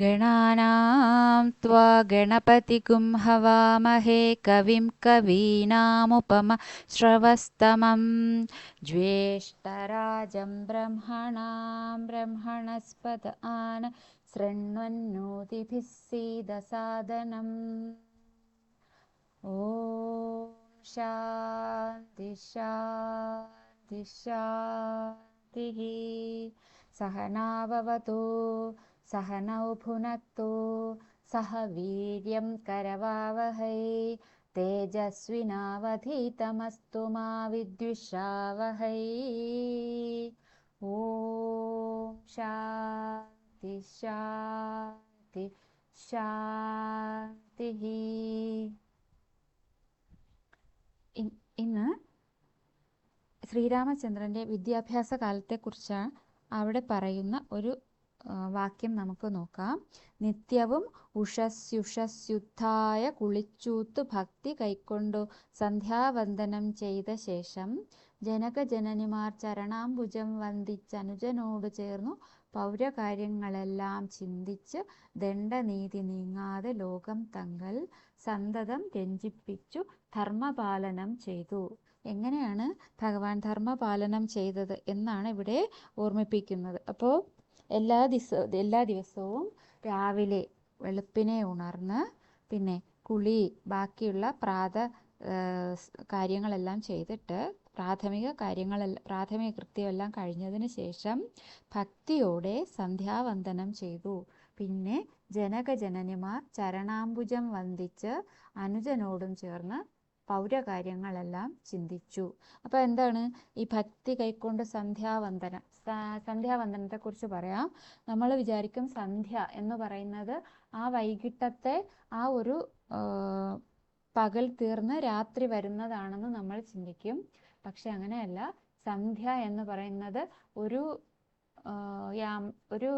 गणानां त्वा गणपतिगुं हवामहे कविं कवीनामुपमश्रवस्तमं ज्येष्ठराजं ब्रह्मणां ब्रह्मणस्पत आन शृण्वन्नोतिभिः सीदसादनम्। ॐ शान्ति शान्ति शान्तिः। सहनाववतु सहनौ भुनक्तु सह वीर्यं करवावहै तेजस्विनावधीतमस्तु मा विद्विषावहै ॐ शान्ति शान्ति ശാന്തിഃ ഇന്ന് ശ്രീരാമചന്ദ്രൻ്റെ വിദ്യാഭ്യാസ കാലത്തെക്കുറിച്ച് അവിടെ പറയുന്ന ഒരു വാക്യം നമുക്ക് നോക്കാം. നിത്യവും ഉഷസ്യുഷസ്യുദ്ധായ കുളിച്ചൂത്തു ഭക്തി കൈക്കൊണ്ടു സന്ധ്യാവന്ദനം ചെയ്ത ശേഷം ജനകജനനിമാർ ചരണാംബുജം വന്ദിച്ചനുജനോട് ചേർന്നു പൗരകാര്യങ്ങളെല്ലാം ചിന്തിച്ച് ദണ്ഡനീതി നീങ്ങാതെ ലോകം തങ്ങൾ സന്തതം രഞ്ജിപ്പിച്ചു ധർമ്മപാലനം ചെയ്തു. എങ്ങനെയാണ് ഭഗവാൻ ധർമ്മപാലനം ചെയ്തത് എന്നാണ് ഇവിടെ ഓർമ്മിപ്പിക്കുന്നത്. അപ്പോൾ എല്ലാ ദിവസ എല്ലാ ദിവസവും രാവിലെ വെളുപ്പിനെ ഉണർന്ന് പിന്നെ കുളി ബാക്കിയുള്ള പ്രാത കാര്യങ്ങളെല്ലാം ചെയ്തിട്ട് പ്രാഥമിക കാര്യങ്ങളെല്ലാം പ്രാഥമിക കൃത്യമെല്ലാം കഴിഞ്ഞതിന് ശേഷം ഭക്തിയോടെ സന്ധ്യാവന്ദനം ചെയ്തു. പിന്നെ ജനകജനനിമാർ ചരണാംബുജം വന്ദിച്ച് അനുജനോടും ചേർന്ന് പൗരകാര്യങ്ങളെല്ലാം ചിന്തിച്ചു. അപ്പോൾ എന്താണ്? ഈ ഭക്തി കൈക്കൊണ്ട് സന്ധ്യാവന്ദനം സന്ധ്യാവന്ദനത്തെക്കുറിച്ച് പറയാം. നമ്മൾ വിചാരിക്കും സന്ധ്യ എന്ന് പറയുന്നത് ആ വൈകിട്ടത്തെ ആ ഒരു പകൽ തീർന്ന് രാത്രി വരുന്നതാണെന്ന് നമ്മൾ ചിന്തിക്കും. പക്ഷെ അങ്ങനെയല്ല. സന്ധ്യ എന്ന് പറയുന്നത് ഒരു ഒരു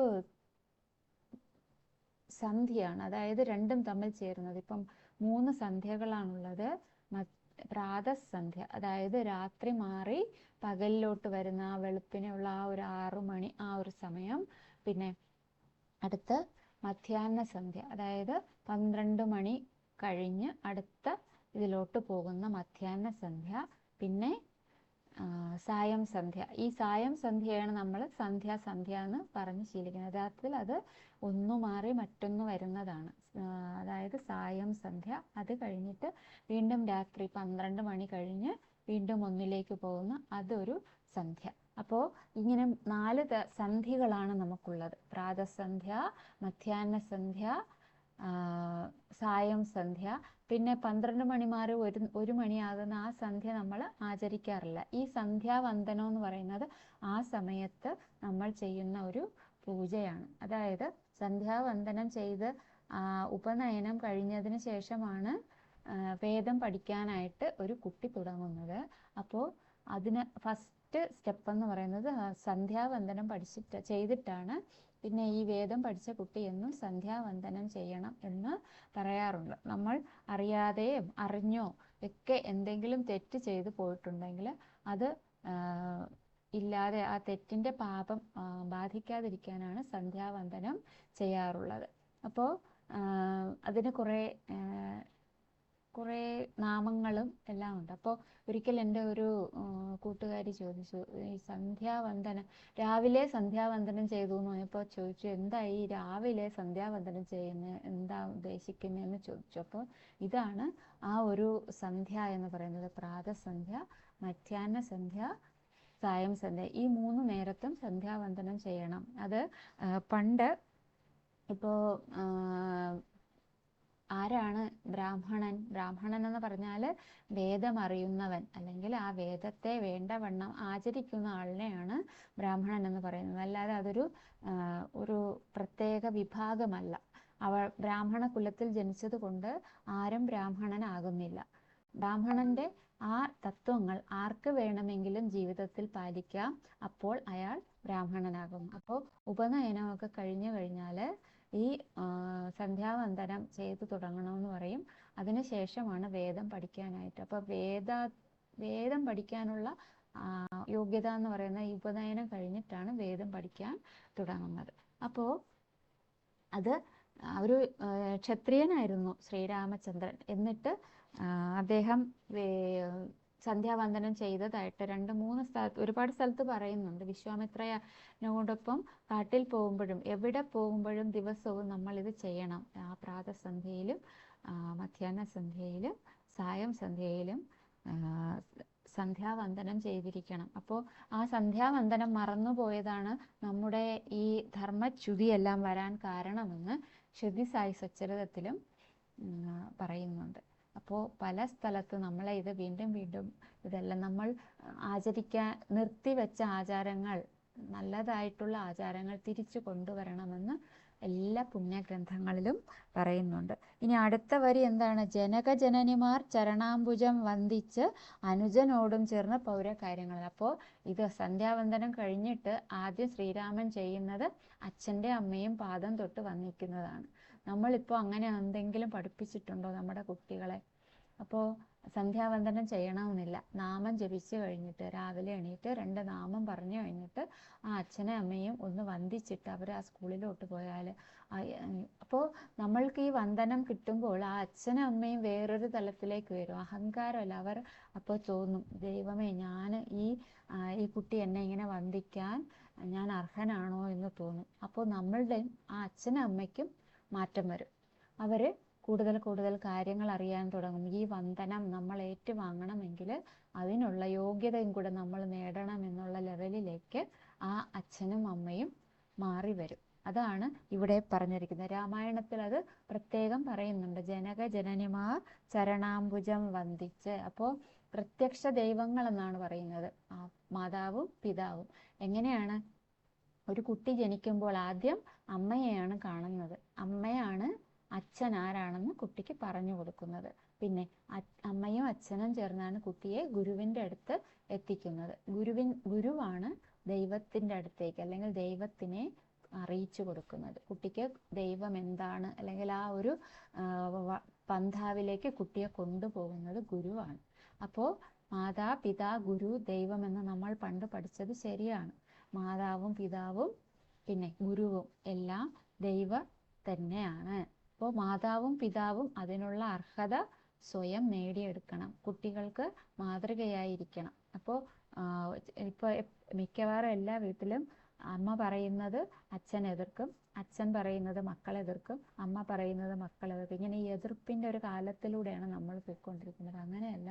സന്ധ്യയാണ്. അതായത് രണ്ടും തമ്മിൽ ചേരുന്നത്. ഇപ്പം മൂന്ന് സന്ധ്യകളാണുള്ളത്. പ്രാതസന്ധ്യ. അതായത് രാത്രി മാറി പകലിലോട്ട് വരുന്ന ആ വെളുപ്പിനുള്ള ആ ഒരു ആറു മണി ആ ഒരു സമയം. പിന്നെ അടുത്ത് മധ്യാഹ്ന സന്ധ്യ. അതായത് പന്ത്രണ്ട് മണി കഴിഞ്ഞ് അടുത്ത ഇതിലോട്ട് പോകുന്ന മധ്യാഹ്ന സന്ധ്യ. പിന്നെ സായം സന്ധ്യ. ഈ സായം സന്ധ്യയാണ് നമ്മൾ സന്ധ്യ സന്ധ്യ എന്ന് പറഞ്ഞ് ശീലിക്കുന്നത്. യഥാർത്ഥത്തിൽ അത് ഒന്നു മാറി മറ്റൊന്ന് വരുന്നതാണ്. അതായത് സായം സന്ധ്യ. അത് കഴിഞ്ഞിട്ട് വീണ്ടും രാത്രി പന്ത്രണ്ട് മണി കഴിഞ്ഞ് വീണ്ടും ഒന്നിലേക്ക് പോകുന്ന അതൊരു സന്ധ്യ. അപ്പോൾ ഇങ്ങനെ നാല് സന്ധികളാണ് നമുക്കുള്ളത്. പ്രാതസന്ധ്യ മധ്യാഹ്ന സന്ധ്യ സായം സന്ധ്യ. പിന്നെ പന്ത്രണ്ട് മണി മാറി ഒരു ഒരു മണിയാകുന്ന ആ സന്ധ്യ നമ്മൾ ആചരിക്കാറില്ല. ഈ സന്ധ്യാവന്ദനം എന്ന് പറയുന്നത് ആ സമയത്ത് നമ്മൾ ചെയ്യുന്ന ഒരു പൂജയാണ്. അതായത് സന്ധ്യാവന്ദനം ചെയ്ത് ഉപനയനം കഴിഞ്ഞതിന് ശേഷമാണ് വേദം പഠിക്കാനായിട്ട് ഒരു കുട്ടി തുടങ്ങുന്നത്. അപ്പോൾ അതിന് ഫസ്റ്റ് സ്റ്റെപ്പ് എന്ന് പറയുന്നത് സന്ധ്യാവന്ദനം പഠിച്ചിട്ട് ചെയ്തിട്ടാണ് പിന്നെ ഈ വേദം പഠിച്ച കുട്ടി എന്നും സന്ധ്യാവന്ദനം ചെയ്യണം എന്ന് പറയാറുണ്ട്. നമ്മൾ അറിയാതെയും അറിഞ്ഞോ ഒക്കെ എന്തെങ്കിലും തെറ്റ് ചെയ്തു പോയിട്ടുണ്ടെങ്കിൽ അത് ഇല്ലാതെ ആ തെറ്റിന്റെ പാപം ബാധിക്കാതിരിക്കാനാണ് സന്ധ്യാവന്ദനം ചെയ്യാറുള്ളത്. അപ്പോൾ അതിന് കുറേ കുറേ നാമങ്ങളും എല്ലാം ഉണ്ട്. അപ്പോൾ ഒരിക്കൽ എന്റെ ഒരു കൂട്ടുകാരി ചോദിച്ചു ഈ സന്ധ്യാവന്ദനം രാവിലെ സന്ധ്യാവന്ദനം ചെയ്തു എന്ന് പറഞ്ഞപ്പോൾ ചോദിച്ചു എന്താ ഈ രാവിലെ സന്ധ്യാവന്ദനം ചെയ്യുന്ന എന്താ ഉദ്ദേശിക്കുന്നതെന്ന് ചോദിച്ചു. അപ്പോൾ ഇതാണ് ആ ഒരു സന്ധ്യ എന്ന് പറയുന്നത്. പ്രാതസന്ധ്യ മധ്യാഹ്ന സന്ധ്യ സായം സന്ധ്യ. ഈ മൂന്ന് നേരത്തും സന്ധ്യാവന്ദനം ചെയ്യണം. അത് പണ്ട് ഇപ്പോൾ ആരാണ് ബ്രാഹ്മണൻ? ബ്രാഹ്മണൻ എന്ന് പറഞ്ഞാൽ വേദം അറിയുന്നവൻ അല്ലെങ്കിൽ ആ വേദത്തെ വേണ്ടവണ്ണം ആചരിക്കുന്ന ആളിനെയാണ് ബ്രാഹ്മണൻ എന്ന് പറയുന്നത്. അല്ലാതെ അതൊരു ഒരു പ്രത്യേക വിഭാഗമല്ല. അവൾ ബ്രാഹ്മണ കുലത്തിൽ ജനിച്ചത് കൊണ്ട് ആരും ബ്രാഹ്മണനാകുന്നില്ല. ബ്രാഹ്മണന്റെ ആ തത്വങ്ങൾ ആർക്ക് വേണമെങ്കിലും ജീവിതത്തിൽ പാലിക്കാം. അപ്പോൾ അയാൾ ബ്രാഹ്മണനാകും. അപ്പോൾ ഉപനയനമൊക്കെ കഴിഞ്ഞു കഴിഞ്ഞാൽ ഈ സന്ധ്യാവന്ദനം ചെയ്തു തുടങ്ങണമെന്ന് പറയും. അതിനുശേഷമാണ് വേദം പഠിക്കാനായിട്ട്. അപ്പോൾ വേദ വേദം പഠിക്കാനുള്ള യോഗ്യത എന്ന് പറയുന്ന ഈ ഉപനയനം കഴിഞ്ഞിട്ടാണ് വേദം പഠിക്കാൻ തുടങ്ങുന്നത്. അപ്പോൾ അത് ഒരു ക്ഷത്രിയനായിരുന്നു ശ്രീരാമചന്ദ്രൻ. എന്നിട്ട് അദ്ദേഹം സന്ധ്യാവന്ദനം ചെയ്തതായിട്ട് രണ്ട് മൂന്ന് സ്ഥലത്ത് ഒരുപാട് സ്ഥലത്ത് പറയുന്നുണ്ട്. വിശ്വാമിത്രയോടൊപ്പം കാട്ടിൽ പോകുമ്പോഴും എവിടെ പോകുമ്പോഴും ദിവസവും നമ്മൾ ഇത് ചെയ്യണം. ആ പ്രാതസന്ധ്യയിലും മധ്യാഹ്ന സന്ധ്യയിലും സായം സന്ധ്യയിലും സന്ധ്യാവന്ദനം ചെയ്തിരിക്കണം. അപ്പോൾ ആ സന്ധ്യാവന്ദനം മറന്നുപോയതാണ് നമ്മുടെ ഈ ധർമ്മച്യുതിയെല്ലാം വരാൻ കാരണമെന്ന് ശ്രുതി സായി സച്ചരിതത്തിലും പറയുന്നുണ്ട്. അപ്പോൾ പല സ്ഥലത്ത് നമ്മളെ ഇത് വീണ്ടും വീണ്ടും ഇതെല്ലാം നമ്മൾ ആചരിക്കാൻ നിർത്തിവെച്ച ആചാരങ്ങൾ നല്ലതായിട്ടുള്ള ആചാരങ്ങൾ തിരിച്ചു കൊണ്ടുവരണമെന്ന് എല്ലാ പുണ്യഗ്രന്ഥങ്ങളിലും പറയുന്നുണ്ട്. ഇനി അടുത്ത വരി എന്താണ്? ജനകജനനിമാർ ചരണാംബുജം വന്ദിച്ച് അനുജനോടും ചേർന്ന് പൗര കാര്യങ്ങൾ അപ്പോൾ ഇത് സന്ധ്യാവന്ദനം കഴിഞ്ഞിട്ട് ആദ്യം ശ്രീരാമൻ ചെയ്യുന്നത് അച്ഛന്റെ അമ്മയും പാദം തൊട്ട് വന്ദിക്കുന്നതാണ് നമ്മളിപ്പോൾ അങ്ങനെ എന്തെങ്കിലും പഠിപ്പിച്ചിട്ടുണ്ടോ നമ്മുടെ കുട്ടികളെ? അപ്പോൾ സന്ധ്യാവന്ദനം ചെയ്യണമെന്നില്ല. നാമം ജപിച്ചു കഴിഞ്ഞിട്ട് രാവിലെ എണീറ്റ് രണ്ട് നാമം പറഞ്ഞു കഴിഞ്ഞിട്ട് ആ അച്ഛനെ അമ്മയും ഒന്ന് വന്ദിച്ചിട്ട് അവർ ആ സ്കൂളിലോട്ട് പോയാൽ അപ്പോൾ നമ്മൾക്ക് ഈ വന്ദനം കിട്ടുമ്പോൾ ആ അച്ഛനും അമ്മയും വേറൊരു തലത്തിലേക്ക് വരും. അഹങ്കാരമല്ല. അവർ അപ്പോൾ തോന്നും ദൈവമേ ഞാൻ ഈ ഈ കുട്ടി എന്നെ ഇങ്ങനെ വന്ദിക്കാൻ ഞാൻ അർഹനാണോ? എന്ന് തോന്നും. അപ്പോൾ നമ്മളുടെ ആ അച്ഛനും അമ്മയ്ക്കും മാറ്റം വരും. അവർ കൂടുതൽ കൂടുതൽ കാര്യങ്ങൾ അറിയാൻ തുടങ്ങും. ഈ വന്ദനം നമ്മൾ ഏറ്റുവാങ്ങണമെങ്കിൽ അതിനുള്ള യോഗ്യതയും കൂടെ നമ്മൾ നേടണം എന്നുള്ള ലെവലിലേക്ക് ആ അച്ഛനും അമ്മയും മാറി വരും. അതാണ് ഇവിടെ പറഞ്ഞിരിക്കുന്നത്. രാമായണത്തിൽ അത് പ്രത്യേകം പറയുന്നുണ്ട്. ജനക ജനനിമാർ ചരണാംബുജം വന്ദിച്ച്. അപ്പോൾ പ്രത്യക്ഷ ദൈവങ്ങൾ എന്നാണ് പറയുന്നത്. മാതാവും പിതാവും. എങ്ങനെയാണ് ഒരു കുട്ടി ജനിക്കുമ്പോൾ ആദ്യം അമ്മയെയാണ് കാണുന്നത്. അമ്മയാണ് അച്ഛൻ ആരാണെന്ന് കുട്ടിക്ക് പറഞ്ഞു കൊടുക്കുന്നത്. പിന്നെ അമ്മയും അച്ഛനും ചേർന്നാണ് കുട്ടിയെ ഗുരുവിന്റെ അടുത്ത് എത്തിക്കുന്നത്. ഗുരുവിൻ ഗുരുവാണ് ദൈവത്തിന്റെ അടുത്തേക്ക് അല്ലെങ്കിൽ ദൈവത്തിനെ അറിയിച്ചു കൊടുക്കുന്നത്. കുട്ടിക്ക് ദൈവം എന്താണ് അല്ലെങ്കിൽ ആ ഒരു പന്ഥാവിലേക്ക് കുട്ടിയെ കൊണ്ടുപോകുന്നത് ഗുരുവാണ്. അപ്പോൾ മാതാ പിതാ ഗുരു ദൈവം എന്ന് നമ്മൾ പണ്ട് പഠിച്ചത് ശരിയാണ്. മാതാവും പിതാവും പിന്നെ ഗുരുവും എല്ലാം ദൈവ തന്നെയാണ്. അപ്പോൾ മാതാവും പിതാവും അതിനുള്ള അർഹത സ്വയം നേടിയെടുക്കണം. കുട്ടികൾക്ക് മാതൃകയായിരിക്കണം. അപ്പോൾ ഇപ്പോൾ മിക്കവാറും എല്ലാ വീട്ടിലും അമ്മ പറയുന്നത് അച്ഛൻ എതിർക്കും അച്ഛൻ പറയുന്നത് മക്കൾ എതിർക്കും അമ്മ പറയുന്നത് മക്കൾ എതിർക്കും. ഇങ്ങനെ ഈ എതിർപ്പിന്റെ ഒരു കാലത്തിലൂടെയാണ് നമ്മൾ പോയിക്കൊണ്ടിരിക്കുന്നത്. അങ്ങനെയല്ല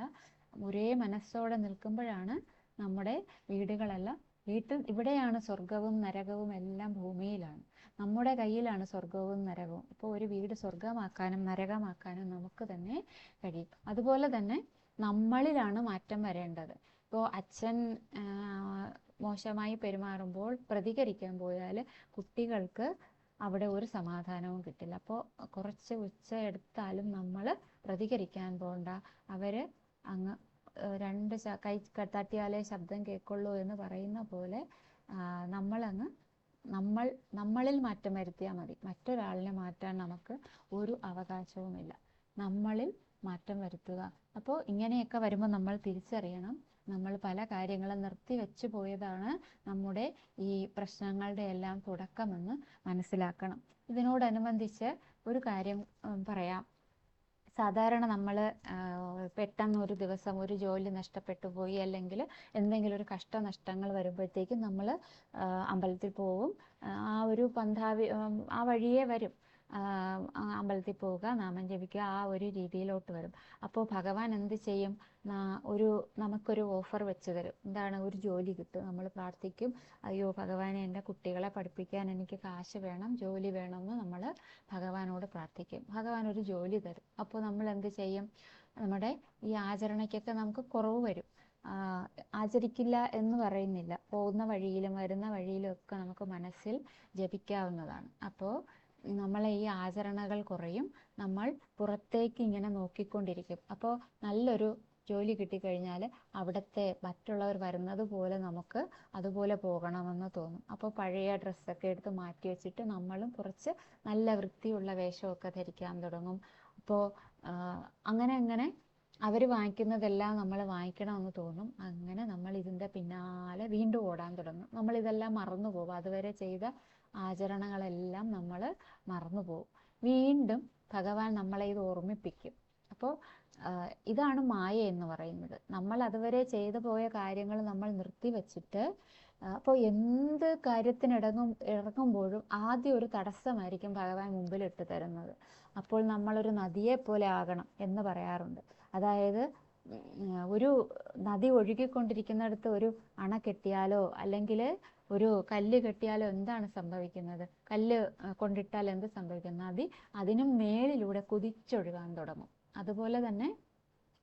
ഒരേ മനസ്സോടെ നിൽക്കുമ്പോഴാണ് നമ്മുടെ വീടുകളെല്ലാം വീട്ടിൽ ഇവിടെയാണ് സ്വർഗവും നരകവും എല്ലാം ഭൂമിയിലാണ്. നമ്മുടെ കയ്യിലാണ് സ്വർഗവും നരകവും. ഇപ്പോൾ ഒരു വീട് സ്വർഗമാക്കാനും നരകമാക്കാനും നമുക്ക് തന്നെ കഴിയും. അതുപോലെ തന്നെ നമ്മളിലാണ് മാറ്റം വരേണ്ടത്. ഇപ്പോൾ അച്ഛൻ മോശമായി പെരുമാറുമ്പോൾ പ്രതികരിക്കാൻ പോയാൽ കുട്ടികൾക്ക് അവിടെ ഒരു സമാധാനവും കിട്ടില്ല. അപ്പോൾ കുറച്ച് ഉച്ച എടുത്താലും നമ്മൾ പ്രതികരിക്കാൻ പോണ്ട. അവർ അങ്ങ് രണ്ട് കൈ തട്ടിയാലേ ശബ്ദം കേൾക്കുള്ളൂ എന്ന് പറയുന്ന പോലെ നമ്മളങ്ങ് നമ്മൾ നമ്മളിൽ മാറ്റം വരുത്തിയാൽ മതി. മറ്റൊരാളിനെ മാറ്റാൻ നമുക്ക് ഒരു അവകാശവുമില്ല. നമ്മളിൽ മാറ്റം വരുത്തുക. അപ്പോൾ ഇങ്ങനെയൊക്കെ വരുമ്പോൾ നമ്മൾ തിരിച്ചറിയണം. നമ്മൾ പല കാര്യങ്ങളും നിർത്തി വെച്ചു പോയതാണ് നമ്മുടെ ഈ പ്രശ്നങ്ങളുടെ എല്ലാം തുടക്കമെന്ന് മനസ്സിലാക്കണം. ഇതിനോടനുബന്ധിച്ച് ഒരു കാര്യം പറയാം. സാധാരണ നമ്മൾ പെട്ടെന്ന് ഒരു ദിവസം ഒരു ജോലി നഷ്ടപ്പെട്ടു പോയി അല്ലെങ്കിൽ എന്തെങ്കിലും ഒരു കഷ്ടനഷ്ടങ്ങൾ വരുമ്പോഴത്തേക്കും നമ്മൾ അമ്പലത്തിൽ പോവും. ആ, ഒരു പന്ഥാവി ആ വഴിയേ വരും. അമ്പലത്തിൽ പോവുക നാമം ജപിക്കുക ആ ഒരു രീതിയിലോട്ട് വരും. അപ്പോൾ ഭഗവാൻ എന്ത് ചെയ്യും? ഒരു നമുക്കൊരു ഓഫർ വെച്ച് തരും. എന്താണ്? ഒരു ജോലി കിട്ടും. നമ്മൾ പ്രാർത്ഥിക്കും. അയ്യോ ഭഗവാനെ എന്റെ കുട്ടികളെ പഠിപ്പിക്കാൻ എനിക്ക് കാശ് വേണം ജോലി വേണമെന്ന് നമ്മൾ ഭഗവാനോട് പ്രാർത്ഥിക്കും. ഭഗവാൻ ഒരു ജോലി തരും. അപ്പോൾ നമ്മൾ എന്ത് ചെയ്യും? നമ്മുടെ ഈ ആചരണയ്ക്കൊക്കെ നമുക്ക് കുറവ് വരും. ആചരിക്കില്ല എന്ന് പറയുന്നില്ല. പോകുന്ന വഴിയിലും വരുന്ന വഴിയിലും ഒക്കെ നമുക്ക് മനസ്സിൽ ജപിക്കാവുന്നതാണ്. അപ്പോൾ നമ്മളെ ഈ ആചരണകൾ കുറയും. നമ്മൾ പുറത്തേക്ക് ഇങ്ങനെ നോക്കിക്കൊണ്ടിരിക്കും. അപ്പോൾ നല്ലൊരു ജോലി കിട്ടിക്കഴിഞ്ഞാൽ അവിടുത്തെ മറ്റുള്ളവർ വരുന്നത് പോലെ നമുക്ക് അതുപോലെ പോകണമെന്ന് തോന്നും. അപ്പോൾ പഴയ ഡ്രസ്സൊക്കെ എടുത്ത് മാറ്റി വെച്ചിട്ട് നമ്മളും കുറച്ച് നല്ല വൃത്തിയുള്ള വേഷമൊക്കെ ധരിക്കാൻ തുടങ്ങും. അപ്പോൾ അങ്ങനെ അങ്ങനെ അവർ വാങ്ങിക്കുന്നതെല്ലാം നമ്മൾ വാങ്ങിക്കണമെന്ന് തോന്നും. അങ്ങനെ നമ്മൾ ഇതിന്റെ പിന്നാലെ വീണ്ടും ഓടാൻ തുടങ്ങും. നമ്മൾ ഇതെല്ലാം മറന്നു പോകും. അതുവരെ ചെയ്ത ആചരണങ്ങളെല്ലാം നമ്മൾ മറന്നുപോകും വീണ്ടും ഭഗവാൻ നമ്മളെ ഇത് ഓർമ്മിപ്പിക്കും. അപ്പോൾ ഇതാണ് മായ എന്ന് പറയുന്നത്. നമ്മൾ അതുവരെ ചെയ്തു പോയ കാര്യങ്ങൾ നമ്മൾ നിർത്തിവെച്ചിട്ട് അപ്പോൾ എന്ത് കാര്യത്തിനിടങ്ങും ഇറങ്ങുമ്പോഴും ആദ്യം ഒരു തടസ്സമായിരിക്കും ഭഗവാൻ മുമ്പിൽ ഇട്ട് തരുന്നത്. അപ്പോൾ നമ്മളൊരു നദിയെ പോലെ ആകണം എന്ന് പറയാറുണ്ട്. അതായത് ഒരു നദി ഒഴുകിക്കൊണ്ടിരിക്കുന്നിടത്ത് ഒരു അണ കെട്ടിയാലോ അല്ലെങ്കിൽ ഒരു കല്ല് കെട്ടിയാലോ എന്താണ് സംഭവിക്കുന്നത്? കല്ല് കൊണ്ടിട്ടാൽ എന്ത് സംഭവിക്കും? നദി അതിനും മേലിലൂടെ കുതിച്ചൊഴുകാൻ തുടങ്ങും. അതുപോലെ തന്നെ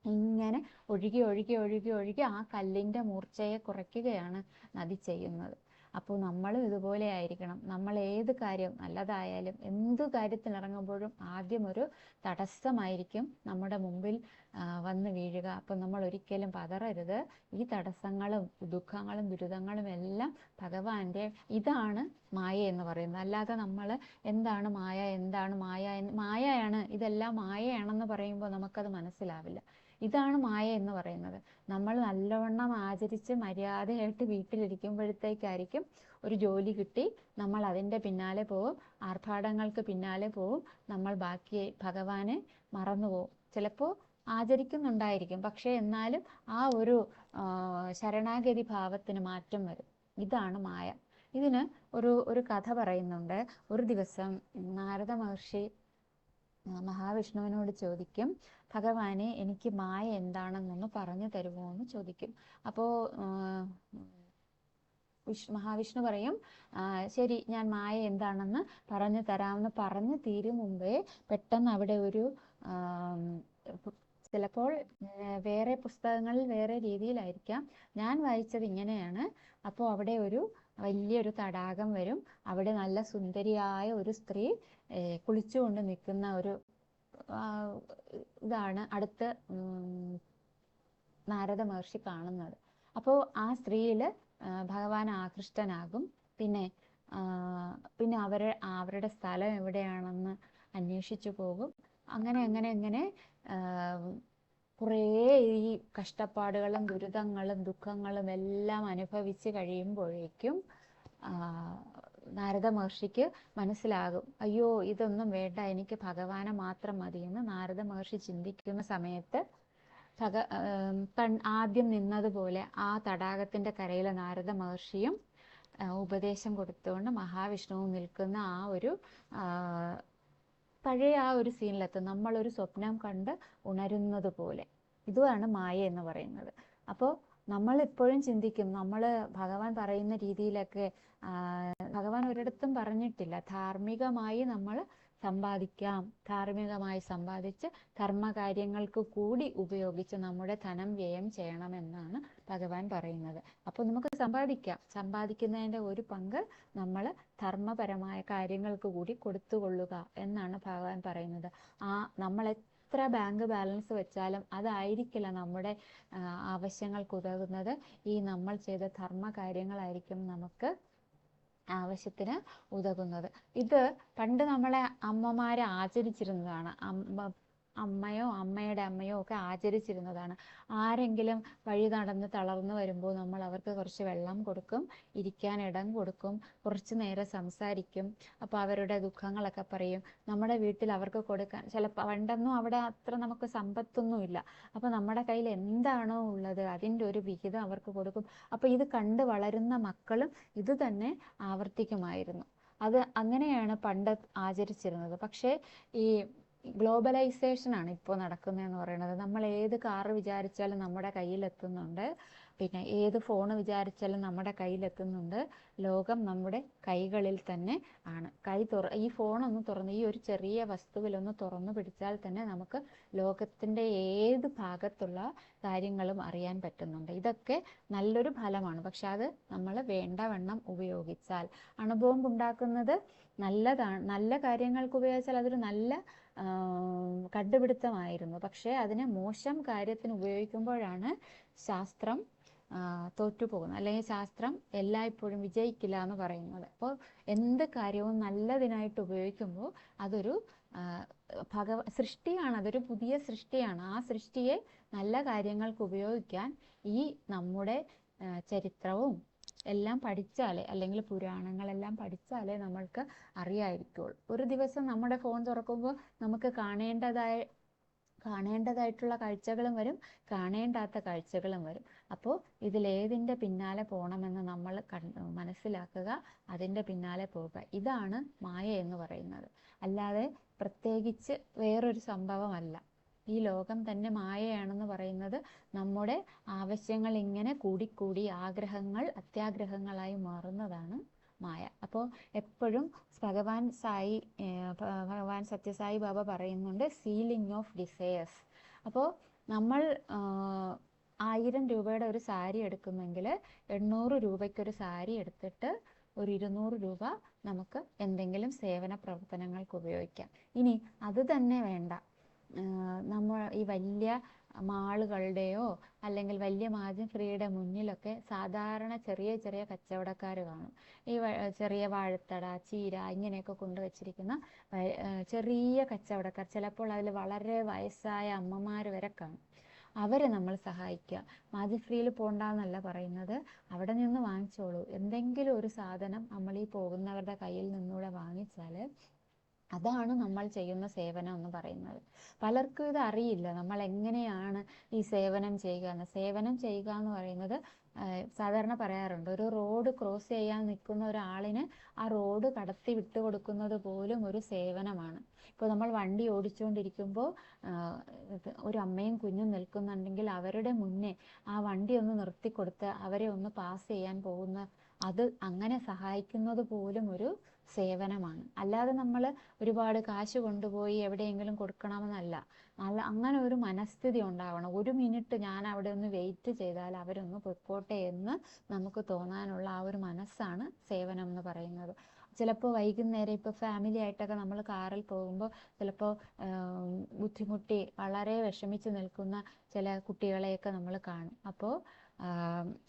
ഇങ്ങനെ ഒഴുകി ഒഴുകി ഒഴുകി ഒഴുകി ആ കല്ലിന്റെ മൂർച്ചയെ കുറയ്ക്കുകയാണ് നദി ചെയ്യുന്നത്. അപ്പോൾ നമ്മളും ഇതുപോലെ ആയിരിക്കണം. നമ്മൾ ഏത് കാര്യം നല്ലതായാലും എന്ത് കാര്യത്തിനിറങ്ങുമ്പോഴും ആദ്യം ഒരു തടസ്സമായിരിക്കും നമ്മുടെ മുമ്പിൽ വന്ന് വീഴുക. അപ്പം നമ്മൾ ഒരിക്കലും പതറരുത്. ഈ തടസ്സങ്ങളും ദുഃഖങ്ങളും ദുരിതങ്ങളും എല്ലാം ഭഗവാന്റെ ഇതാണ് മായ എന്ന് പറയുന്നത്. അല്ലാതെ നമ്മൾ എന്താണ് മായ എന്താണ് മായ എന്ന് മായയാണ് ഇതെല്ലാം മായയാണെന്ന് പറയുമ്പോൾ നമുക്കത് മനസ്സിലാവില്ല. ഇതാണ് മായ എന്ന് പറയുന്നത്. നമ്മൾ നല്ലവണ്ണം ആചരിച്ച് മര്യാദയായിട്ട് വീട്ടിലിരിക്കുമ്പോഴത്തേക്കായിരിക്കും ഒരു ജോലി കിട്ടി നമ്മൾ അതിന്റെ പിന്നാലെ പോവും ആർഭാടങ്ങൾക്ക് പിന്നാലെ പോവും നമ്മൾ ബാക്കി ഭഗവാനെ മറന്നു പോവും. ചിലപ്പോൾ ആചരിക്കുന്നുണ്ടായിരിക്കും പക്ഷേ എന്നാലും ആ ഒരു ശരണാഗതി ഭാവത്തിന് മാറ്റം വരും. ഇതാണ് മായ. ഇതിന് ഒരു ഒരു കഥ പറയുന്നുണ്ട്. ഒരു ദിവസം നാരദ മഹർഷി മഹാവിഷ്ണുവിനോട് ചോദിക്കും ഭഗവാനെ എനിക്ക് മായ എന്താണെന്നൊന്ന് പറഞ്ഞു തരുമോ എന്ന് ചോദിക്കും. അപ്പോ വിഷ് മഹാവിഷ്ണു പറയും "ആ, ശരി ഞാൻ മായ എന്താണെന്ന് പറഞ്ഞു തരാമെന്ന് പറഞ്ഞു തീരും മുമ്പേ പെട്ടെന്ന് അവിടെ ഒരു ചിലപ്പോൾ വേറെ പുസ്തകങ്ങളിൽ വേറെ രീതിയിലായിരിക്കാം. ഞാൻ വായിച്ചത് ഇങ്ങനെയാണ്. അപ്പോൾ അവിടെ ഒരു വലിയൊരു തടാകം വരും. അവിടെ നല്ല സുന്ദരിയായ ഒരു സ്ത്രീ കുളിച്ചുകൊണ്ട് നിൽക്കുന്ന ഒരു ഇതാണ് അടുത്ത് നാരദ മഹർഷി കാണുന്നത്. അപ്പോൾ ആ സ്ത്രീയിൽ ഭഗവാൻ ആകൃഷ്ടനാകും. പിന്നെ പിന്നെ അവരെ അവരുടെ സ്ഥലം എവിടെയാണെന്ന് അന്വേഷിച്ചു പോകും. അങ്ങനെ അങ്ങനെ അങ്ങനെ കുറേ ഈ കഷ്ടപ്പാടുകളും ദുരിതങ്ങളും ദുഃഖങ്ങളും എല്ലാം അനുഭവിച്ച് കഴിയുമ്പോഴേക്കും നാരദ മഹർഷിക്ക് മനസ്സിലാകും. അയ്യോ ഇതൊന്നും വേണ്ട എനിക്ക് ഭഗവാനെ മാത്രം മതിയെന്ന് നാരദ മഹർഷി ചിന്തിക്കുന്ന സമയത്ത് ഭഗ പൺ- ആദ്യം നിന്നതുപോലെ ആ തടാകത്തിന്റെ കരയിലെ നാരദ മഹർഷിയും ഉപദേശം കൊടുത്തുകൊണ്ട് മഹാവിഷ്ണുവും നിൽക്കുന്ന ആ ഒരു പഴയ ആ ഒരു സീനിലെത്തും. നമ്മളൊരു സ്വപ്നം കണ്ട് ഉണരുന്നത് പോലെ ഇതുമാണ് മായ എന്ന് പറയുന്നത്. അപ്പോൾ നമ്മൾ എപ്പോഴും ചിന്തിക്കും. നമ്മൾ ഭഗവാൻ പറയുന്ന രീതിയിലൊക്കെ ഭഗവാൻ ഒരിടത്തും പറഞ്ഞിട്ടില്ല. ധാർമ്മികമായി നമ്മൾ സമ്പാദിക്കാം. ധാർമ്മികമായി സമ്പാദിച്ച് കർമ്മകാര്യങ്ങൾക്ക് കൂടി ഉപയോഗിച്ച് നമ്മുടെ ധനം വ്യയം ചെയ്യണമെന്നാണ് ഭഗവാൻ പറയുന്നത്. അപ്പോൾ നമുക്ക് സമ്പാദിക്കാം. സമ്പാദിക്കുന്നതിന്റെ ഒരു പങ്ക് നമ്മൾ ധർമ്മപരമായ കാര്യങ്ങൾക്ക് കൂടി കൊടുത്തുകൊള്ളുക എന്നാണ് ഭഗവാൻ പറയുന്നത്. ആ നമ്മൾ എത്ര ബാങ്ക് ബാലൻസ് വെച്ചാലും അതായിരിക്കില്ല നമ്മുടെ ആവശ്യങ്ങൾക്കുതകുന്നത്. ഈ നമ്മൾ ചെയ്ത ധർമ്മ കാര്യങ്ങളായിരിക്കും നമുക്ക് ആവശ്യത്തിന് ഉതകുന്നത്. ഇത് പണ്ട് നമ്മളെ അമ്മമാരെ ആചരിച്ചിരുന്നതാണ്. അമ്മ അമ്മയോ അമ്മയുടെ അമ്മയോ ഒക്കെ ആചരിച്ചിരുന്നതാണ്. ആരെങ്കിലും വഴി നടന്ന് തളർന്നു വരുമ്പോൾ നമ്മൾ അവർക്ക് കുറച്ച് വെള്ളം കൊടുക്കും ഇരിക്കാൻ ഇടം കൊടുക്കും കുറച്ച് നേരം സംസാരിക്കും. അപ്പോൾ അവരുടെ ദുഃഖങ്ങളൊക്കെ പറയും. നമ്മുടെ വീട്ടിൽ അവർക്ക് കൊടുക്കാൻ ചിലപ്പോൾ പണ്ടൊന്നും അവിടെ അത്ര നമുക്ക് സമ്പത്തൊന്നും ഇല്ല. അപ്പോൾ നമ്മുടെ കയ്യിൽ എന്താണോ ഉള്ളത് അതിന്റെ ഒരു വിഹിതം അവർക്ക് കൊടുക്കും. അപ്പോൾ ഇത് കണ്ട് വളരുന്ന മക്കളും ഇത് തന്നെ ആവർത്തിക്കുമായിരുന്നു. അത് അങ്ങനെയാണ് പണ്ട് ആചരിച്ചിരുന്നത്. പക്ഷേ ഈ ഗ്ലോബലൈസേഷൻ ആണ് ഇപ്പോൾ നടക്കുന്നതെന്ന് പറയുന്നത്. നമ്മൾ ഏത് കാറ് വിചാരിച്ചാലും നമ്മുടെ കയ്യിലെത്തുന്നുണ്ട്. പിന്നെ ഏത് ഫോൺ വിചാരിച്ചാലും നമ്മുടെ കയ്യിലെത്തുന്നുണ്ട്. ലോകം നമ്മുടെ കൈകളിൽ തന്നെ ആണ്. കൈ തുറ ഈ ഫോൺ ഒന്ന് തുറന്ന് ഈ ഒരു ചെറിയ വസ്തുവിലൊന്ന് തുറന്നു പിടിച്ചാൽ തന്നെ നമുക്ക് ലോകത്തിന്റെ ഏത് ഭാഗത്തുള്ള കാര്യങ്ങളും അറിയാൻ പറ്റുന്നുണ്ട്. ഇതൊക്കെ നല്ലൊരു ഫലമാണ്. പക്ഷെ അത് നമ്മൾ വേണ്ടവണ്ണം ഉപയോഗിച്ചാൽ. അണുബോംബ് ഉണ്ടാക്കുന്നത് നല്ലതാണ് നല്ല കാര്യങ്ങൾക്ക് ഉപയോഗിച്ചാൽ അതൊരു നല്ല കണ്ടുപിടുത്തമായിരുന്നു. പക്ഷേ അതിനെ മോശം കാര്യത്തിന് ഉപയോഗിക്കുമ്പോഴാണ് ശാസ്ത്രം തോറ്റുപോകുന്നത്. അല്ലെങ്കിൽ ശാസ്ത്രം എല്ലായ്പ്പോഴും വിജയിക്കില്ല എന്ന് പറയുന്നത്. അപ്പോൾ എന്ത് കാര്യവും നല്ലതിനായിട്ട് ഉപയോഗിക്കുമ്പോൾ അതൊരു ഭഗവ സൃഷ്ടിയാണ്. അതൊരു പുതിയ സൃഷ്ടിയാണ്. ആ സൃഷ്ടിയെ നല്ല കാര്യങ്ങൾക്ക് ഉപയോഗിക്കാൻ ഈ നമ്മുടെ ചരിത്രവും എല്ലാം പഠിച്ചാലേ അല്ലെങ്കിൽ പുരാണങ്ങളെല്ലാം പഠിച്ചാലേ നമ്മൾക്ക് അറിയായിരിക്കുള്ളൂ. ഒരു ദിവസം നമ്മുടെ ഫോൺ തുറക്കുമ്പോൾ നമുക്ക് കാണേണ്ടതായ കാണേണ്ടതായിട്ടുള്ള കാഴ്ചകളും വരും കാണേണ്ടാത്ത കാഴ്ചകളും വരും. അപ്പോൾ ഇതിലേതിന്റെ പിന്നാലെ പോകണമെന്ന് നമ്മൾ മനസ്സിലാക്കുക അതിന്റെ പിന്നാലെ പോവുക ഇതാണ് മായ എന്ന് പറയുന്നത്. അല്ലാതെ പ്രത്യേകിച്ച് വേറൊരു സംഭവമല്ല. ഈ ലോകം തന്നെ മായയാണെന്ന് പറയുന്നത് നമ്മുടെ ആവശ്യങ്ങൾ ഇങ്ങനെ കൂടിക്കൂടി ആഗ്രഹങ്ങൾ അത്യാഗ്രഹങ്ങളായി മാറുന്നതാണ് മായ. അപ്പോൾ എപ്പോഴും ഭഗവാൻ സായി ഭഗവാൻ സത്യസായി ബാബ പറയുന്നുണ്ട് സീലിംഗ് ഓഫ് ഡിസയേഴ്സ് അപ്പോൾ നമ്മൾ ആയിരം രൂപയുടെ ഒരു സാരി എടുക്കുന്നെങ്കിൽ എണ്ണൂറ് രൂപയ്ക്കൊരു സാരി എടുത്തിട്ട് ഒരു ഇരുന്നൂറ് രൂപ നമുക്ക് എന്തെങ്കിലും സേവന പ്രവർത്തനങ്ങൾക്ക് ഉപയോഗിക്കാം. ഇനി അത് തന്നെ വേണ്ട. നമ്മൾ ഈ വലിയ മാളുകളുടെയോ അല്ലെങ്കിൽ വലിയ മാർജിൻ ഫ്രീയുടെ മുന്നിലൊക്കെ സാധാരണ ചെറിയ ചെറിയ കച്ചവടക്കാർ കാണും. ഈ ചെറിയ വാഴത്തട ചീര ഇങ്ങനെയൊക്കെ കൊണ്ടുവച്ചിരിക്കുന്ന ചെറിയ കച്ചവടക്കാർ ചിലപ്പോൾ അതിൽ വളരെ വയസ്സായ അമ്മമാർ വരെ കാണും. അവരെ നമ്മൾ സഹായിക്കുക. മാർജിൻ ഫ്രീയിൽ പോകണ്ടെന്നല്ല പറയുന്നത്. അവിടെ നിന്ന് വാങ്ങിച്ചോളൂ. എന്തെങ്കിലും ഒരു സാധനം നമ്മൾ ഈ പോകുന്നവരുടെ കയ്യിൽ നിന്നൂടെ വാങ്ങിച്ചാൽ അതാണ് നമ്മൾ ചെയ്യുന്ന സേവനം എന്ന് പറയുന്നത്. പലർക്കും ഇത് അറിയില്ല. നമ്മൾ എങ്ങനെയാണ് ഈ സേവനം ചെയ്യുക എന്ന്. സേവനം ചെയ്യുക എന്ന് പറയുന്നത് സാധാരണ പറയാറുണ്ട് ഒരു റോഡ് ക്രോസ് ചെയ്യാൻ നിൽക്കുന്ന ഒരാളിന് ആ റോഡ് കടത്തി വിട്ടു കൊടുക്കുന്നത് പോലും ഒരു സേവനമാണ്. ഇപ്പോൾ നമ്മൾ വണ്ടി ഓടിച്ചുകൊണ്ടിരിക്കുമ്പോൾ ഒരു അമ്മയും കുഞ്ഞും നിൽക്കുന്നുണ്ടെങ്കിൽ അവരുടെ മുന്നേ ആ വണ്ടി ഒന്ന് നിർത്തി നിർത്തിക്കൊടുത്ത് അവരെ ഒന്ന് പാസ് ചെയ്യാൻ പോകുന്ന അത് അങ്ങനെ സഹായിക്കുന്നത് പോലും ഒരു സേവനമാണ്. അല്ലാതെ നമ്മൾ ഒരുപാട് കാശ് കൊണ്ടുപോയി എവിടെയെങ്കിലും കൊടുക്കണമെന്നല്ല. നല്ല അങ്ങനെ ഒരു മനസ്ഥിതി ഉണ്ടാവണം. ഒരു മിനിറ്റ് ഞാൻ അവിടെ ഒന്ന് വെയിറ്റ് ചെയ്താൽ അവരൊന്ന് പൊയ്ക്കോട്ടെ എന്ന് നമുക്ക് തോന്നാനുള്ള ആ ഒരു മനസ്സാണ് സേവനം എന്ന് പറയുന്നത്. ചിലപ്പോൾ വൈകുന്നേരം ഇപ്പോൾ ഫാമിലി ആയിട്ടൊക്കെ നമ്മൾ കാറിൽ പോകുമ്പോൾ ചിലപ്പോൾ ബുദ്ധിമുട്ടി വളരെ വിഷമിച്ച് നിൽക്കുന്ന ചില കുട്ടികളെയൊക്കെ നമ്മൾ കാണും. അപ്പോൾ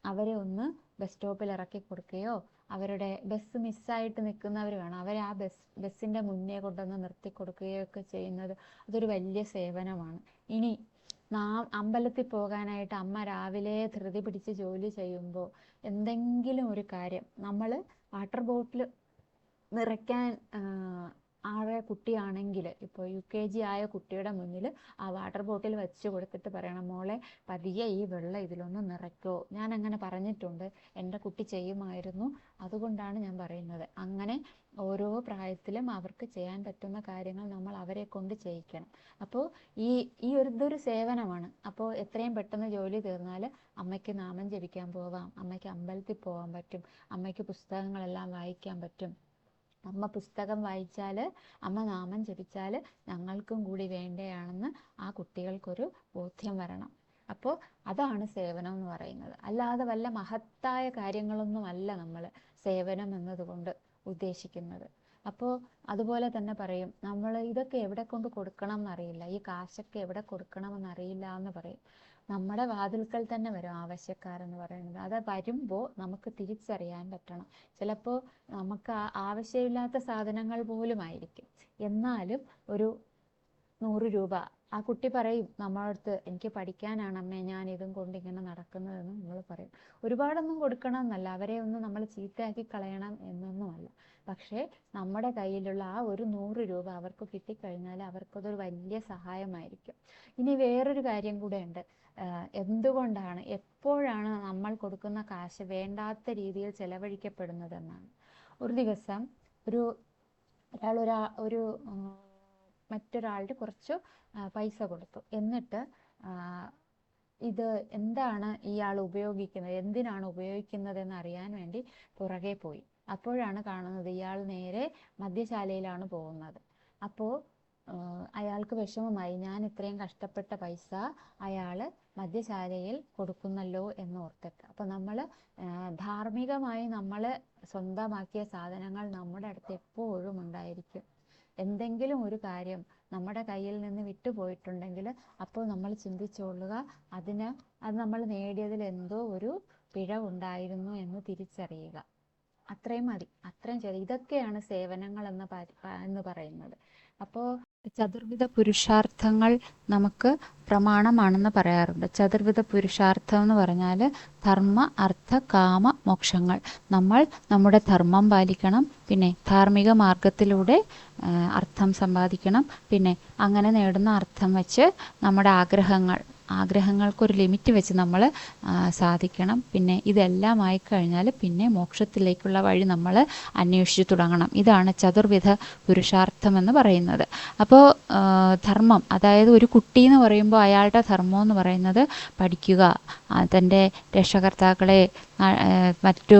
അവരെ ഒന്ന് ബസ് സ്റ്റോപ്പിൽ ഇറക്കി കൊടുക്കുകയോ അവരുടെ ബസ് മിസ്സായിട്ട് നിൽക്കുന്നവർ വേണം. അവരെ ആ ബസ് ബസ്സിന്റെ മുന്നേ കൊണ്ടുവന്ന് നിർത്തി കൊടുക്കുകയോ ഒക്കെ ചെയ്യുന്നത് അതൊരു വലിയ സേവനമാണ്. ഇനി നാ അമ്പലത്തിൽ പോകാനായിട്ട് അമ്മ രാവിലെ ധൃതി പിടിച്ച് ജോലി ചെയ്യുമ്പോൾ എന്തെങ്കിലും ഒരു കാര്യം നമ്മൾ വാട്ടർ ബോട്ടിൽ നിറയ്ക്കാൻ ആയ കുട്ടിയാണെങ്കിൽ ഇപ്പോൾ യു കെ ജി ആയ കുട്ടിയുടെ മുന്നിൽ ആ വാട്ടർ ബോട്ടിൽ വെച്ച് കൊടുത്തിട്ട് പറയണം മോളെ പതിയെ ഈ വെള്ളം ഇതിലൊന്ന് നിറയ്ക്കോ. ഞാൻ അങ്ങനെ പറഞ്ഞിട്ടുണ്ട് എന്റെ കുട്ടി ചെയ്യുമായിരുന്നു. അതുകൊണ്ടാണ് ഞാൻ പറയുന്നത്. അങ്ങനെ ഓരോ പ്രായത്തിലും അവർക്ക് ചെയ്യാൻ പറ്റുന്ന കാര്യങ്ങൾ നമ്മൾ അവരെ കൊണ്ട് ചെയ്യിക്കണം. അപ്പോൾ ഈ ഈ ഒരു ഇതൊരു സേവനമാണ്. അപ്പോൾ എത്രയും പെട്ടെന്ന് ജോലി തീർന്നാൽ അമ്മയ്ക്ക് നാമം ജപിക്കാൻ പോവാം അമ്മയ്ക്ക് അമ്പലത്തിൽ പോകാൻ പറ്റും അമ്മയ്ക്ക് പുസ്തകങ്ങളെല്ലാം വായിക്കാൻ പറ്റും. അമ്മ പുസ്തകം വായിച്ചാൽ അമ്മ നാമം ജപിച്ചാൽ ഞങ്ങൾക്കും കൂടി വേണ്ടയാണെന്ന് ആ കുട്ടികൾക്കൊരു ബോധ്യം വരണം. അപ്പോൾ അതാണ് സേവനം എന്ന് പറയുന്നത്. അല്ലാതെ വല്ല മഹത്തായ കാര്യങ്ങളൊന്നുമല്ല നമ്മൾ സേവനം എന്നതുകൊണ്ട് ഉദ്ദേശിക്കുന്നത്. അപ്പോൾ അതുപോലെ തന്നെ പറയും നമ്മൾ ഇതൊക്കെ എവിടെ കൊണ്ട് കൊടുക്കണം എന്നറിയില്ല ഈ കാശൊക്കെ എവിടെ കൊടുക്കണം എന്നറിയില്ല എന്ന് പറയും. നമ്മുടെ വാതിൽക്കൽ തന്നെ വരും ആവശ്യക്കാർ എന്ന് പറയുന്നത്. അത് വരുമ്പോൾ നമുക്ക് തിരിച്ചറിയാൻ പറ്റണം. ചിലപ്പോൾ നമുക്ക് ആവശ്യമില്ലാത്ത സാധനങ്ങൾ പോലും ആയിരിക്കും എന്നാലും ഒരു നൂറ് രൂപ ആ കുട്ടി പറയും നമ്മളടുത്ത് എനിക്ക് പഠിക്കാനാണ് അമ്മേ ഞാൻ ഇതും കൊണ്ട് ഇങ്ങനെ നടക്കുന്നതെന്ന് നമ്മൾ പറയും. ഒരുപാടൊന്നും കൊടുക്കണം എന്നല്ല അവരെ ഒന്ന് നമ്മൾ ചീത്തയാക്കി കളയണം എന്നൊന്നുമല്ല. പക്ഷേ നമ്മുടെ കയ്യിലുള്ള ആ ഒരു നൂറ് രൂപ അവർക്ക് കിട്ടിക്കഴിഞ്ഞാൽ അവർക്കതൊരു വലിയ സഹായമായിരിക്കും. ഇനി വേറൊരു കാര്യം കൂടെ ഉണ്ട്. എന്തുകൊണ്ടാണ് എപ്പോഴാണ് നമ്മൾ കൊടുക്കുന്ന കാശ് വേണ്ടാത്ത രീതിയിൽ ചെലവഴിക്കപ്പെടുന്നതെന്നാണ്. ഒരു ദിവസം ഒരു ഒരാൾ ഒരാ മറ്റൊരാളുടെ കുറച്ച് പൈസ കൊടുത്തു. എന്നിട്ട് ഇത് എന്താണ് ഇയാൾ ഉപയോഗിക്കുന്നത്? എന്തിനാണ് ഉപയോഗിക്കുന്നത് എന്ന് അറിയാൻ വേണ്ടി പുറകെ പോയി. അപ്പോഴാണ് കാണുന്നത് ഇയാൾ നേരെ മദ്യശാലയിലാണ് പോകുന്നത്. അപ്പോൾ അയാൾക്ക് വിഷമമായി ഞാൻ ഇത്രയും കഷ്ടപ്പെട്ട പൈസ അയാൾ മദ്യശാലയിൽ കൊടുക്കുന്നല്ലോ എന്ന് ഓർത്തിട്ട്. അപ്പൊ നമ്മൾ ധാർമ്മികമായി നമ്മൾ സ്വന്തമാക്കിയ സാധനങ്ങൾ നമ്മുടെ അടുത്ത് എപ്പോഴും ഉണ്ടായിരിക്കും. എന്തെങ്കിലും ഒരു കാര്യം നമ്മുടെ കയ്യിൽ നിന്ന് വിട്ടുപോയിട്ടുണ്ടെങ്കിൽ അപ്പോൾ നമ്മൾ ചിന്തിച്ചുകൊള്ളുക അതിന് അത് നമ്മൾ നേടിയതിൽ എന്തോ ഒരു പിഴവുണ്ടായിരുന്നു എന്ന് തിരിച്ചറിയുക. അത്രയും മതി. അത്രയും ചെയ്ത് ഇതൊക്കെയാണ് സേവനങ്ങൾ എന്ന് എന്ന് പറയുന്നത്. അപ്പോൾ ചതുർവിധ പുരുഷാർത്ഥങ്ങൾ നമുക്ക് പ്രമാണമാണെന്ന് പറയാറുണ്ട്. ചതുർവിധ പുരുഷാർത്ഥം എന്ന് പറഞ്ഞാൽ ധർമ്മ അർത്ഥ കാമ മോക്ഷങ്ങൾ. നമ്മൾ നമ്മുടെ ധർമ്മം പാലിക്കണം പിന്നെ ധാർമ്മിക മാർഗത്തിലൂടെ അർത്ഥം സമ്പാദിക്കണം പിന്നെ അങ്ങനെ നേടുന്ന അർത്ഥം വെച്ച് നമ്മുടെ ആഗ്രഹങ്ങൾ ആഗ്രഹങ്ങൾക്കൊരു ലിമിറ്റ് വെച്ച് നമ്മൾ സാധിക്കണം. പിന്നെ ഇതെല്ലാം ആയിക്കഴിഞ്ഞാൽ പിന്നെ മോക്ഷത്തിലേക്കുള്ള വഴി നമ്മൾ അന്വേഷിച്ചു തുടങ്ങണം. ഇതാണ് ചതുർവിധ പുരുഷാർത്ഥം എന്ന് പറയുന്നത്. അപ്പോൾ ധർമ്മം അതായത് ഒരു കുട്ടി എന്ന് പറയുമ്പോൾ അയാളുടെ ധർമ്മം എന്ന് പറയുന്നത് പഠിക്കുക തന്റെ രക്ഷകർത്താക്കളെ മറ്റു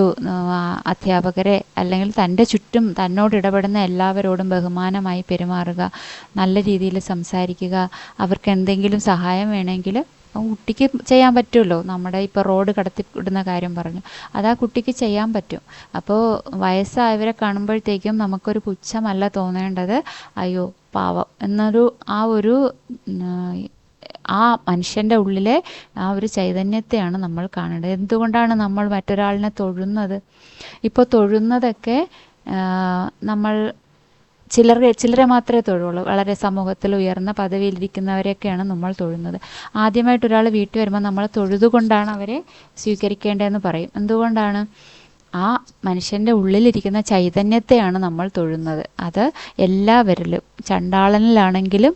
അധ്യാപകരെ അല്ലെങ്കിൽ തന്റെ ചുറ്റും തന്നോട് ഇടപെടുന്ന എല്ലാവരോടും ബഹുമാനമായി പെരുമാറുക നല്ല രീതിയിൽ സംസാരിക്കുക അവർക്ക് എന്തെങ്കിലും സഹായം വേണമെങ്കിൽ കുട്ടിക്ക് ചെയ്യാൻ പറ്റുമല്ലോ. നമ്മുടെ ഇപ്പോൾ റോഡ് കടത്തി വിടുന്ന കാര്യം പറഞ്ഞു. അത് ആ കുട്ടിക്ക് ചെയ്യാൻ പറ്റും. അപ്പോൾ വയസ്സായവരെ കാണുമ്പോഴത്തേക്കും നമുക്കൊരു പുച്ഛമല്ല തോന്നേണ്ടത് അയ്യോ പാവം എന്നൊരു ആ ഒരു ആ മനുഷ്യന്റെ ഉള്ളിലെ ആ ഒരു ചൈതന്യത്തെയാണ് നമ്മൾ കാണേണ്ടത്. എന്തുകൊണ്ടാണ് നമ്മൾ മറ്റൊരാളിനെ തൊഴുന്നത്? ഇപ്പോൾ തൊഴുന്നതൊക്കെ നമ്മൾ ചിലരെ ചിലരെ മാത്രമേ തൊഴുള്ളൂ. വളരെ സമൂഹത്തിൽ ഉയർന്ന പദവിയിലിരിക്കുന്നവരെയൊക്കെയാണ് നമ്മൾ തൊഴുന്നത്. ആദ്യമായിട്ട് ഒരാൾ വീട്ടിൽ വരുമ്പോൾ നമ്മൾ തൊഴുതുകൊണ്ടാണ് അവരെ സ്വീകരിക്കേണ്ടതെന്ന് പറയും. എന്തുകൊണ്ടാണ്? ആ മനുഷ്യന്റെ ഉള്ളിലിരിക്കുന്ന ചൈതന്യത്തെയാണ് നമ്മൾ തൊഴുന്നത്. അത് എല്ലാവരിലും ചണ്ടാളനിലാണെങ്കിലും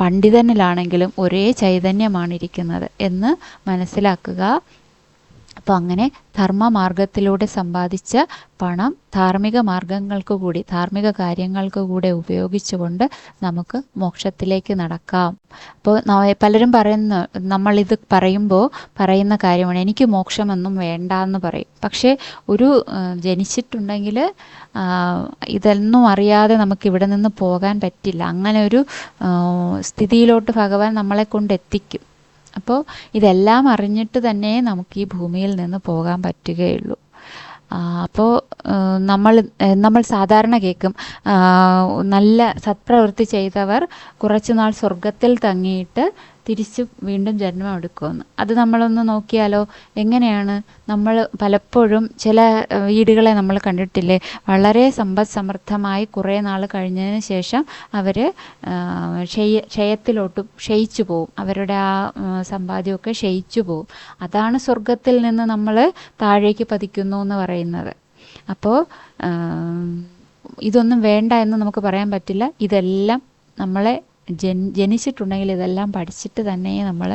പണ്ഡിതനിലാണെങ്കിലും ഒരേ ചൈതന്യമാണ് ഇരിക്കുന്നത് എന്ന് മനസ്സിലാക്കുക. അപ്പോൾ അങ്ങനെ ധർമ്മ മാർഗത്തിലൂടെ സമ്പാദിച്ച പണം ധാർമ്മിക മാർഗങ്ങൾക്ക് കൂടി ധാർമ്മിക കാര്യങ്ങൾക്ക് കൂടെ ഉപയോഗിച്ചുകൊണ്ട് നമുക്ക് മോക്ഷത്തിലേക്ക് നടക്കാം. അപ്പോൾ പലരും പറയുന്ന നമ്മളിത് പറയുമ്പോൾ പറയുന്ന കാര്യമാണ് എനിക്ക് മോക്ഷമൊന്നും വേണ്ട എന്ന് പറയും. പക്ഷേ ഒരു ജനിച്ചിട്ടുണ്ടെങ്കിൽ ഇതൊന്നും അറിയാതെ നമുക്ക് ഇവിടെ നിന്ന് പോകാൻ പറ്റില്ല. അങ്ങനെ ഒരു സ്ഥിതിയിലോട്ട് ഭഗവാൻ നമ്മളെ കൊണ്ട് എത്തിക്കും. അപ്പോൾ ഇതെല്ലാം അറിഞ്ഞിട്ട് തന്നെ നമുക്ക് ഈ ഭൂമിയിൽ നിന്ന് പോകാൻ പറ്റുകയുള്ളൂ. അപ്പോൾ നമ്മൾ നമ്മൾ സാധാരണ കേൾക്കും നല്ല സത്പ്രവൃത്തി ചെയ്തവർ കുറച്ചുനാൾ സ്വർഗത്തിൽ തങ്ങിയിട്ട് തിരിച്ച് വീണ്ടും ജന്മം എടുക്കുമെന്ന് അത് നമ്മളൊന്ന് നോക്കിയാലോ എങ്ങനെയാണ് നമ്മൾ പലപ്പോഴും ചില വീടുകളെ നമ്മൾ കണ്ടിട്ടില്ലേ? വളരെ സമ്പദ് സമൃദ്ധമായി കുറേ നാൾ കഴിഞ്ഞതിന് ശേഷം അവർ ക്ഷയ ക്ഷയത്തിലോട്ട് ക്ഷയിച്ചു പോവും. അവരുടെ ആ സമ്പാദ്യമൊക്കെ ക്ഷയിച്ചു പോവും. അതാണ് സ്വർഗത്തിൽ നിന്ന് നമ്മൾ താഴേക്ക് പതിക്കുന്നു എന്ന് പറയുന്നത്. അപ്പോൾ ഇതൊന്നും വേണ്ട എന്ന് നമുക്ക് പറയാൻ പറ്റില്ല. ഇതെല്ലാം നമ്മളെ ജനിച്ചിട്ടുണ്ടെങ്കിൽ ഇതെല്ലാം പഠിച്ചിട്ട് തന്നെ നമ്മൾ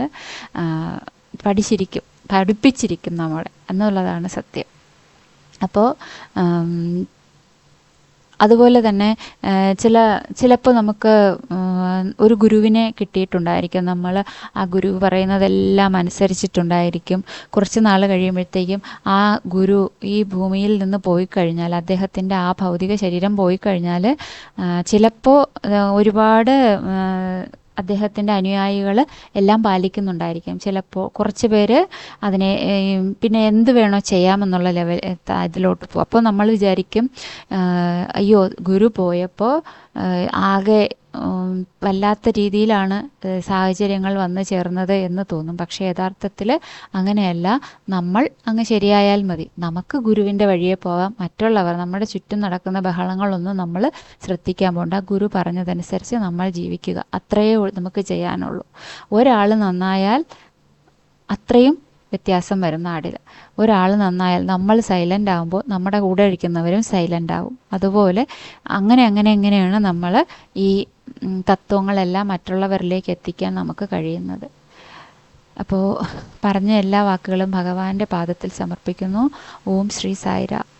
പഠിച്ചിരിക്കും പഠിപ്പിച്ചിരിക്കും നമ്മളെ. എന്നുള്ളതാണ് സത്യം. അപ്പോൾ അതുപോലെ തന്നെ ചില ചിലപ്പോൾ നമുക്ക് ഒരു ഗുരുവിനെ കിട്ടിയിട്ടുണ്ടായിരിക്കും. നമ്മൾ ആ ഗുരു പറയുന്നതെല്ലാം അനുസരിച്ചിട്ടുണ്ടായിരിക്കും. കുറച്ച് നാൾ കഴിയുമ്പോഴത്തേക്കും ആ ഗുരു ഈ ഭൂമിയിൽ നിന്ന് പോയി കഴിഞ്ഞാൽ അദ്ദേഹത്തിന്റെ ആ ഭൗതിക ശരീരം പോയി കഴിഞ്ഞാൽ ചിലപ്പോൾ ഒരുപാട് അദ്ദേഹത്തിന്റെ അനുയായികൾ എല്ലാം പാലിക്കുന്നുണ്ടായിരിക്കും. ചിലപ്പോൾ കുറച്ച് പേര് അതിനെ പിന്നെ എന്ത് വേണോ ചെയ്യാമെന്നുള്ള ലെവൽ ഇതിലോട്ട് പോകും. അപ്പോൾ നമ്മൾ വിചാരിക്കും അയ്യോ ഗുരു പോയപ്പോൾ ആകെ വല്ലാത്ത രീതിയിലാണ് സാഹചര്യങ്ങൾ വന്നു ചേർന്നത് എന്ന് തോന്നും. പക്ഷേ യഥാർത്ഥത്തിൽ അങ്ങനെയല്ല. നമ്മൾ അങ്ങ് ശരിയായാൽ മതി. നമുക്ക് ഗുരുവിന്റെ വഴിയെ പോവാം. മറ്റുള്ളവർ നമ്മുടെ ചുറ്റും നടക്കുന്ന ബഹളങ്ങളൊന്നും നമ്മൾ ശ്രദ്ധിക്കാൻ പോകണ്ട ഗുരു പറഞ്ഞതനുസരിച്ച് നമ്മൾ ജീവിക്കുക. അത്രയേ നമുക്ക് ചെയ്യാനുള്ളൂ. ഒരാൾ നന്നായാൽ അത്രയും വ്യത്യാസം വരും നാടിൽ ഒരാൾ നന്നായാൽ നമ്മൾ സൈലന്റ് ആകുമ്പോൾ നമ്മുടെ കൂടെ ഇരിക്കുന്നവരും സൈലന്റ് ആകും അതുപോലെ അങ്ങനെ അങ്ങനെ എങ്ങനെയാണ് നമ്മൾ ഈ തത്വങ്ങളെല്ലാം മറ്റുള്ളവരിലേക്ക് എത്തിക്കാൻ നമുക്ക് കഴിയുന്നത്? അപ്പോൾ പറഞ്ഞ എല്ലാ വാക്കുകളും ഭഗവാന്റെ പാദത്തിൽ സമർപ്പിക്കുന്നു. ഓം ശ്രീ സായിരാം.